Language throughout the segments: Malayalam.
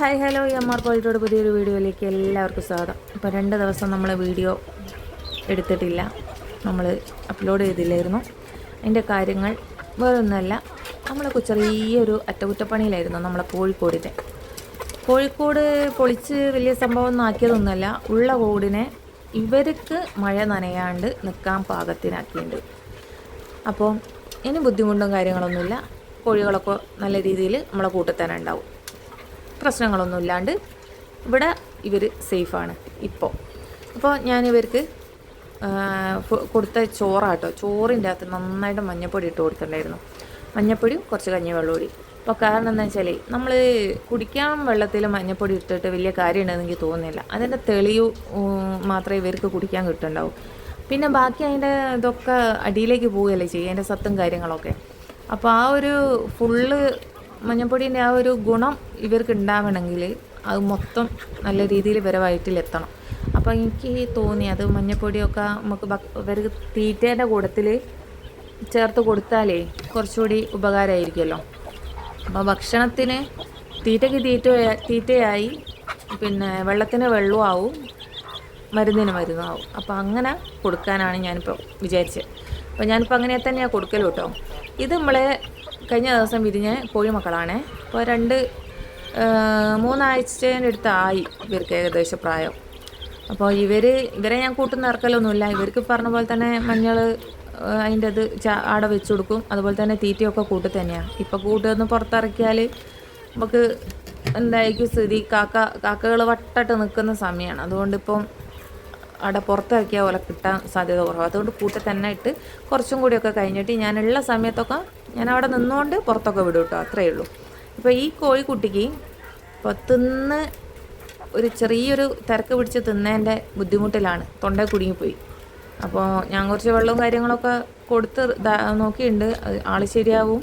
ഹായ് ഹലോ എം ആർ പോയിട്ടോട് പുതിയൊരു വീഡിയോയിലേക്ക് എല്ലാവർക്കും സ്വാഗതം. ഇപ്പോൾ രണ്ട് ദിവസം നമ്മൾ വീഡിയോ എടുത്തിട്ടില്ല. നമ്മൾ അപ്ലോഡ് ചെയ്തില്ലായിരുന്നു. അതിന്റെ കാര്യങ്ങൾ വേറൊന്നുമല്ല. നമ്മളൊക്കെ ചെറിയൊരു അറ്റകുറ്റപ്പണിയിലായിരുന്നു നമ്മളെ കോഴിക്കോടിന്റെ കോഴിക്കോട് പൊളിച്ച് വലിയ സംഭവമൊന്നും ആക്കിയതൊന്നുമല്ല. ഉള്ള കോടിനെ ഇവർക്ക് മഴ നനയാണ്ട് നിൽക്കാൻ പാകത്തിനാക്കിയിട്ടുണ്ട്. അപ്പോൾ ഇനി ബുദ്ധിമുട്ടും കാര്യങ്ങളൊന്നുമില്ല. കോഴികളൊക്കെ നല്ല രീതിയിൽ നമ്മളെ കൂട്ടത്തന്നെ ഉണ്ടാവും. പ്രശ്നങ്ങളൊന്നും ഇല്ലാണ്ട് ഇവിടെ ഇവർ സേഫാണ് ഇപ്പോൾ അപ്പോൾ ഞാൻ ഇവർക്ക് കൊടുത്ത ചോറാട്ടോ. ചോറിന്റെ അകത്ത് നന്നായിട്ട് മഞ്ഞപ്പൊടി ഇട്ട് കൊടുത്തിട്ടുണ്ടായിരുന്നു. മഞ്ഞപ്പൊടിയും കുറച്ച് കഞ്ഞി വെള്ളമൂടി അപ്പോൾ കാരണം എന്താ വെച്ചാൽ നമ്മൾ കുടിക്കാൻ വെള്ളത്തിൽ മഞ്ഞപ്പൊടി ഇട്ടിട്ട് വലിയ കാര്യമുണ്ടെന്ന് എനിക്ക് തോന്നുന്നില്ല. അതിന്റെ തെളിവ് മാത്രമേ ഇവർക്ക് കുടിക്കാൻ കിട്ടുന്നുണ്ടാവും. പിന്നെ ബാക്കി അതിന്റെ ഇതൊക്കെ അടിയിലേക്ക് പോവുകയല്ലേ ചെയ്യുക അതിന്റെ സത്തും കാര്യങ്ങളൊക്കെ. അപ്പോൾ ആ ഒരു ഫുള്ള് മഞ്ഞപ്പൊടീന്റെ ആ ഒരു ഗുണം ഇവർക്ക് ഉണ്ടാവണമെങ്കിൽ അത് മൊത്തം നല്ല രീതിയിൽ ഇവരെ വയറ്റിലെത്തണം അപ്പോൾ എനിക്ക് തോന്നി അത് മഞ്ഞപ്പൊടിയൊക്കെ നമുക്ക് ഇവർക്ക് തീറ്റേന്റെ കൂടത്തിൽ ചേർത്ത് കൊടുത്താലേ കുറച്ചുകൂടി ഉപകാരമായിരിക്കുമല്ലോ. അപ്പോൾ ഭക്ഷണത്തിന് തീറ്റയ്ക്ക് തീറ്റ തീറ്റയായി പിന്നെ വെള്ളത്തിന് വെള്ളവും ആവും മരുന്നിന് മരുന്നും ആവും. അപ്പോൾ അങ്ങനെ കൊടുക്കാനാണ് ഞാനിപ്പോൾ വിചാരിച്ചത്. അപ്പോൾ ഞാനിപ്പോൾ അങ്ങനെ തന്നെയാണ് കൊടുക്കലോട്ടോ ഇത് നമ്മളെ കഴിഞ്ഞ ദിവസം വിരിഞ്ഞ കോഴിമക്കളാണ്. അപ്പോൾ രണ്ട് മൂന്നാഴ്ചേന്റെ അടുത്തായി ഇവർക്ക് ഏകദേശം പ്രായം. അപ്പോൾ ഇവർ ഇവരെ ഞാൻ കൂട്ടുന്ന ഇറക്കലൊന്നുമില്ല. ഇവർക്ക് പറഞ്ഞ പോലെ തന്നെ മഞ്ഞൾ അതിന്റെ അത് ആടെ വെച്ച് കൊടുക്കും. അതുപോലെ തന്നെ തീറ്റയൊക്കെ കൂട്ട് തന്നെയാണ് ഇപ്പോൾ കൂട്ടുന്ന് പുറത്തിറക്കിയാൽ നമുക്ക് എന്തായിരിക്കും സ്ഥിതി? കാക്ക കാക്കകൾ വട്ടട്ട് നിൽക്കുന്ന സമയമാണ് അതുകൊണ്ട് ഇപ്പം അവിടെ പുറത്തിറക്കിയ പോലെ കിട്ടാൻ സാധ്യത കുറവ്. അതുകൊണ്ട് കൂട്ടി തന്നെ ഇട്ട് കുറച്ചും കൂടിയൊക്കെ കഴിഞ്ഞിട്ട് ഞാനുള്ള സമയത്തൊക്കെ ഞാൻ അവിടെ നിന്നുകൊണ്ട് പുറത്തൊക്കെ വിടും കേട്ടോ അത്രയേ ഉള്ളൂ. ഇപ്പോൾ ഈ കോഴിക്കുട്ടിക്ക് ഇപ്പോൾ തിന്ന് ഒരു ചെറിയൊരു തിരക്ക് പിടിച്ച് തിന്നതിന്റെ ബുദ്ധിമുട്ടിലാണ്. തൊണ്ട കുടുങ്ങിപ്പോയി. അപ്പോൾ ഞാൻ കുറച്ച് വെള്ളവും കാര്യങ്ങളൊക്കെ കൊടുത്ത് നോക്കിയിട്ടുണ്ട് ആൾ ശരിയാവും.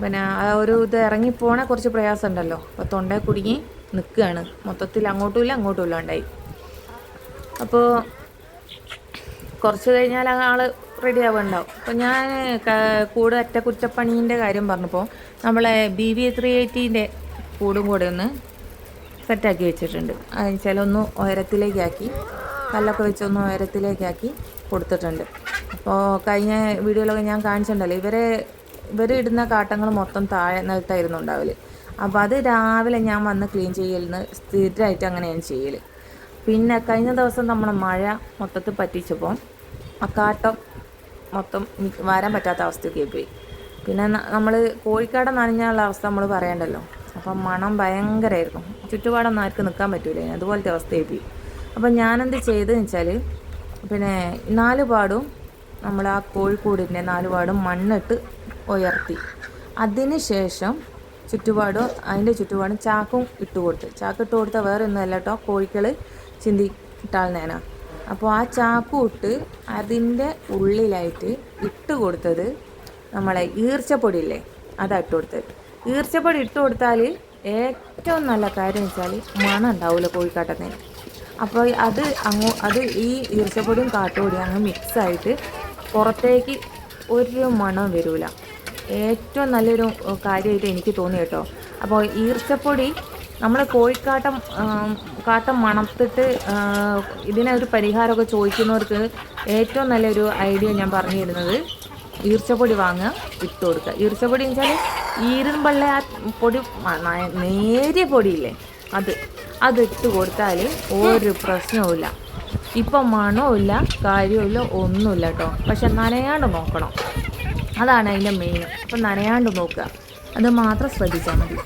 പിന്നെ ആ ഒരു ഇത് ഇറങ്ങിപ്പോണ കുറച്ച് പ്രയാസം ഉണ്ടല്ലോ അപ്പോൾ തൊണ്ട കുടുങ്ങി നിൽക്കുകയാണ് മൊത്തത്തിൽ അങ്ങോട്ടും ഇല്ല അങ്ങോട്ടും ഇല്ലാണ്ടായി. അപ്പോൾ കുറച്ച് കഴിഞ്ഞാൽ ആൾ റെഡി ആവുന്നുണ്ടാവും അപ്പോൾ ഞാൻ കൂട് അറ്റകുറ്റപ്പണീന്റെ കാര്യം പറഞ്ഞപ്പോൾ നമ്മളെ ബി വി ത്രീ എയ്റ്റീന്റെ കൂടും കൂടെ ഒന്ന് സെറ്റാക്കി വെച്ചിട്ടുണ്ട്. ചില ഒന്ന് ഉയരത്തിലേക്കാക്കി കല്ലൊക്കെ വെച്ചൊന്ന് ഉയരത്തിലേക്കാക്കി കൊടുത്തിട്ടുണ്ട്. അപ്പോൾ കഴിഞ്ഞ വീഡിയോയിലൊക്കെ ഞാൻ കാണിച്ചിട്ടുണ്ടല്ലോ ഇവരെ ഇവർ ഇടുന്ന കാട്ടങ്ങൾ മൊത്തം താഴെ നിലത്തായിരുന്നു ഉണ്ടാവൽ. അപ്പോൾ അത് രാവിലെ ഞാൻ വന്ന് ക്ലീൻ ചെയ്യലിന് സ്ഥിരമായിട്ട് അങ്ങനെയാണ് ചെയ്യൽ പിന്നെ കഴിഞ്ഞ ദിവസം നമ്മൾ മഴ മൊത്തത്തിൽ പറ്റിച്ചപ്പോൾ ആ കാട്ടം മൊത്തം വരാൻ പറ്റാത്ത അവസ്ഥയൊക്കെ പോയി പിന്നെ നമ്മൾ കോഴിക്കാട് നനഞ്ഞുള്ള അവസ്ഥ നമ്മൾ പറയണ്ടല്ലോ. അപ്പം മണം ഭയങ്കരമായിരുന്നു ചുറ്റുപാടൊന്നും ആർക്ക് നിൽക്കാൻ പറ്റൂല അതുപോലത്തെ അവസ്ഥയായി പോയി അപ്പം ഞാനെന്ത് ചെയ്തതെന്ന് വെച്ചാൽ പിന്നെ നാല് പാടും നമ്മൾ ആ കോഴിക്കൂടിന്റെ നാല് പാടും മണ്ണിട്ട് ഉയർത്തി. അതിന് ശേഷം ചുറ്റുപാടും അതിന്റെ ചുറ്റുപാടും ചാക്കും ഇട്ട് കൊടുത്ത്. ചാക്ക് കൊടുത്താൽ വേറെ ഒന്നുമല്ല കേട്ടോ കോഴിക്കൾ ചിന്തി ഇട്ടാൽ അപ്പോൾ ആ ചാക്കു ഇട്ട് അതിന്റെ ഉള്ളിലായിട്ട് ഇട്ട് കൊടുത്തത് നമ്മളെ ഈർച്ചപ്പൊടി ഇല്ലേ അതാ ഇട്ട് കൊടുത്തത്. ഈർച്ചപ്പൊടി ഇട്ട് കൊടുത്താൽ ഏറ്റവും നല്ല കാര്യം എന്ന് വെച്ചാൽ മണം ഉണ്ടാവില്ല കോഴിക്കാട്ടത്തിന്. അപ്പോൾ അത് അങ്ങോ അത് ഈ ഈർച്ചപ്പൊടിയും കാട്ടുപൊടിയും അങ്ങ് മിക്സായിട്ട് പുറത്തേക്ക് ഒരു മണം വരില്ല ഏറ്റവും നല്ലൊരു കാര്യമായിട്ട് എനിക്ക് തോന്നി കേട്ടോ. അപ്പോൾ ഈർച്ചപ്പൊടി നമ്മൾ കോഴിക്കാട്ടം കാട്ടം മണത്തിട്ട് ഇതിനൊരു പരിഹാരമൊക്കെ ചോദിക്കുന്നവർക്ക് ഏറ്റവും നല്ലൊരു ഐഡിയ ഞാൻ പറഞ്ഞു തരുന്നത് ഈർച്ചപ്പൊടി വാങ്ങുക ഇട്ട് കൊടുക്കുക. ഈർച്ചപ്പൊടി എന്ന് വെച്ചാൽ ഈരുമ്പള്ള ആ പൊടി നേരിയ പൊടിയില്ലേ അത് അത് അതിട്ട് കൊടുത്താൽ ഒരു പ്രശ്നവുമില്ല. ഇപ്പം മണവുമില്ല കാര്യവുമില്ല ഒന്നുമില്ല കേട്ടോ. പക്ഷെ നനയാണ്ട് നോക്കണം. അതാണ് അതിന്റെ മെയിൻ അപ്പം നനയാണ്ട് നോക്കുക. അത് മാത്രം ശ്രദ്ധിച്ചാൽ മതി.